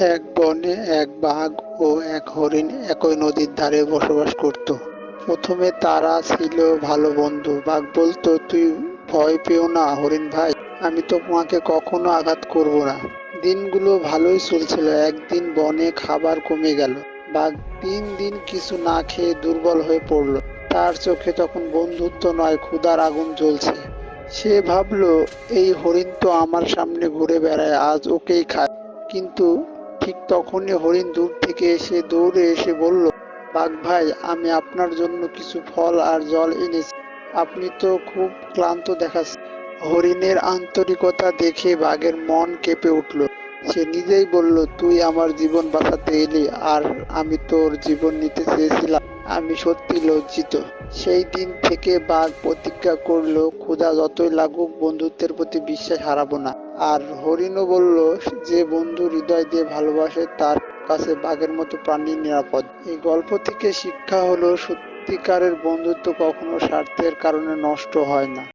এক বনে এক বাঘ ও এক হরিণ একই নদীর ধারে বসবাস করত। প্রথমে তারা ছিল ভালো বন্ধু। বাঘ বলতো, তুই ভয় পেও না হরিণ ভাই, আমি তো তোমাকে কখনো আঘাত করব না। দিনগুলো ভালোই চলছিল, একদিন বনে খাবার কমে গেল। বাঘ তিন দিন কিছু না খেয়ে দুর্বল হয়ে পড়ল। তার চোখে তখন বন্ধুত্ব নয়, ক্ষুধার আগুন জ্বলছে। সে ভাবলো, এই হরিণ তো আমার সামনে ঘুরে বেড়ায়, আজ ওকেই খায়। কিন্তু ঠিক তখনই হরিণ দূর থেকে এসে দৌড়ে এসে বলল, বাঘ ভাই, আমি আপনার জন্য কিছু ফল আর জল এনেছি। আপনি তো খুব ক্লান্ত দেখাচ্ছেন। হরিণের আন্তরিকতা দেখে বাঘের মন কেঁপে উঠল। সে নিজেই বলল, তুই আমার জীবন বাঁচাতে এলি আর আমি তোর জীবন নিতে চেয়েছিলাম। আমি সত্যি লজ্জিত। সেই দিন থেকে বাঘ প্রতিজ্ঞা করল, ক্ষুধা যতই লাগুক, বন্ধুত্বের প্রতি বিশ্বাস হারাবো না। আর হরিণও বলল, যে বন্ধু হৃদয় দিয়ে ভালোবাসে, তার কাছে বাঘের মতো প্রাণী নিরাপদ। এই গল্প থেকে শিক্ষা হলো, সত্যিকারের বন্ধুত্ব কখনো স্বার্থের কারণে নষ্ট হয় না।